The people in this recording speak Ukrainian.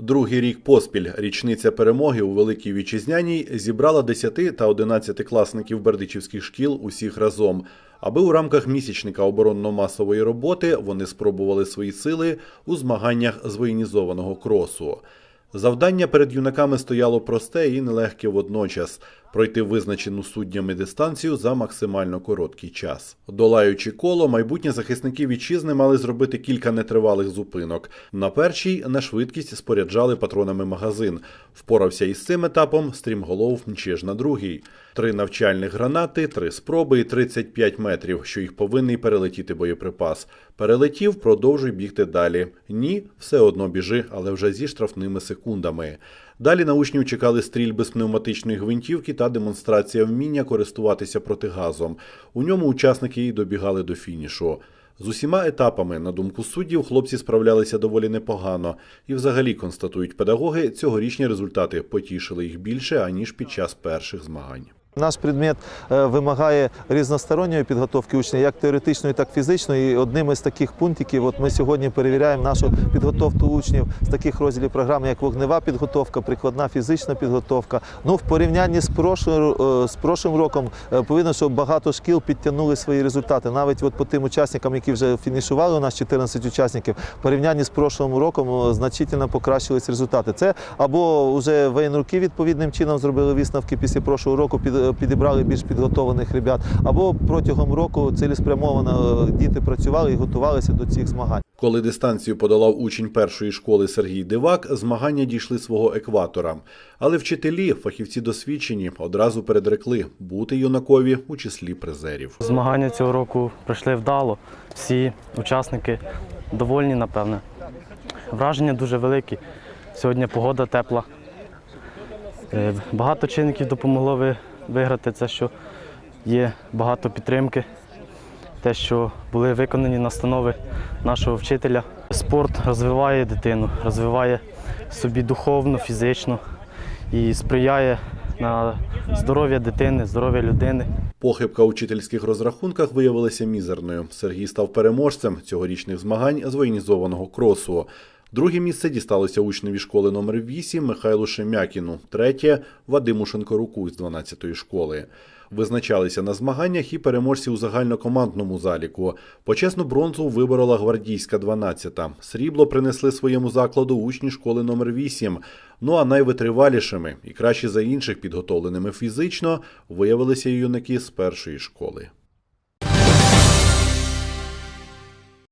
Другий рік поспіль річниця перемоги у Великій Вітчизняній зібрала 10 та 11 класників бердичівських шкіл усіх разом. Аби у рамках місячника оборонно-масової роботи вони спробували свої сили у змаганнях з воєнізованого кросу. Завдання перед юнаками стояло просте і нелегке водночас пройти визначену суддями дистанцію за максимально короткий час. Долаючи коло, майбутні захисники вітчизни мали зробити кілька нетривалих зупинок. На першій на швидкість споряджали патронами магазин. Впорався із цим етапом стрімголов Мчеж на другий. Три навчальних гранати, три спроби і 35 метрів, що їх повинний перелетіти боєприпас. Перелетів, продовжуй бігти далі. Ні, все одно біжи, але вже зі штрафними секундами. Далі на учнів чекали стрільби з пневматичної гвинтівки та демонстрація вміння користуватися протигазом. У ньому учасники і добігали до фінішу. З усіма етапами, на думку суддів, хлопці справлялися доволі непогано. І взагалі, констатують педагоги, цьогорічні результати потішили їх більше, аніж під час перших змагань. Наш предмет е, вимагає різносторонньої підготовки учня, як теоретичної, так і фізичної. І одним із таких пунктів, от ми сьогодні перевіряємо нашу підготовку учнів з таких розділів програми, як вогнева підготовка, прикладна фізична підготовка. Ну, в порівнянні з прошлим, з прошлим роком е, повинно, що багато шкіл підтягнули свої результати. Навіть от по тим учасникам, які вже фінішували, у нас 14 учасників, в порівнянні з прошлим роком е, значительно покращились результати. Це або вже воєнруки відповідним чином зробили висновки після прошлого року, під, підібрали більш підготованих ребят, або протягом року цілеспрямовано е, діти працювали і готувалися до цих змагань. Коли дистанцію подолав учень першої школи Сергій Дивак, змагання дійшли свого екватора. Але вчителі, фахівці досвідчені, одразу передрекли бути юнакові у числі призерів. Змагання цього року пройшли вдало. Всі учасники довольні, напевне. Враження дуже великі. Сьогодні погода тепла. Е, Багато чинників допомогло виграти це, що є багато підтримки, те, що були виконані настанови нашого вчителя. Спорт розвиває дитину, розвиває собі духовно, фізично і сприяє на здоров'я дитини, здоров'я людини. Похибка у вчительських розрахунках виявилася мізерною. Сергій став переможцем цьогорічних змагань з воєнізованого кросу. Друге місце дісталося учневі школи номер 8 Михайлу Шемякіну, третє Вадиму Шенкоруку з 12-ї школи. Визначалися на змаганнях і переможці у загальнокомандному заліку. Почесну бронзу виборола гвардійська 12-та. Срібло принесли своєму закладу учні школи номер 8 Ну а найвитривалішими і краще за інших підготовленими фізично виявилися юнаки з першої школи.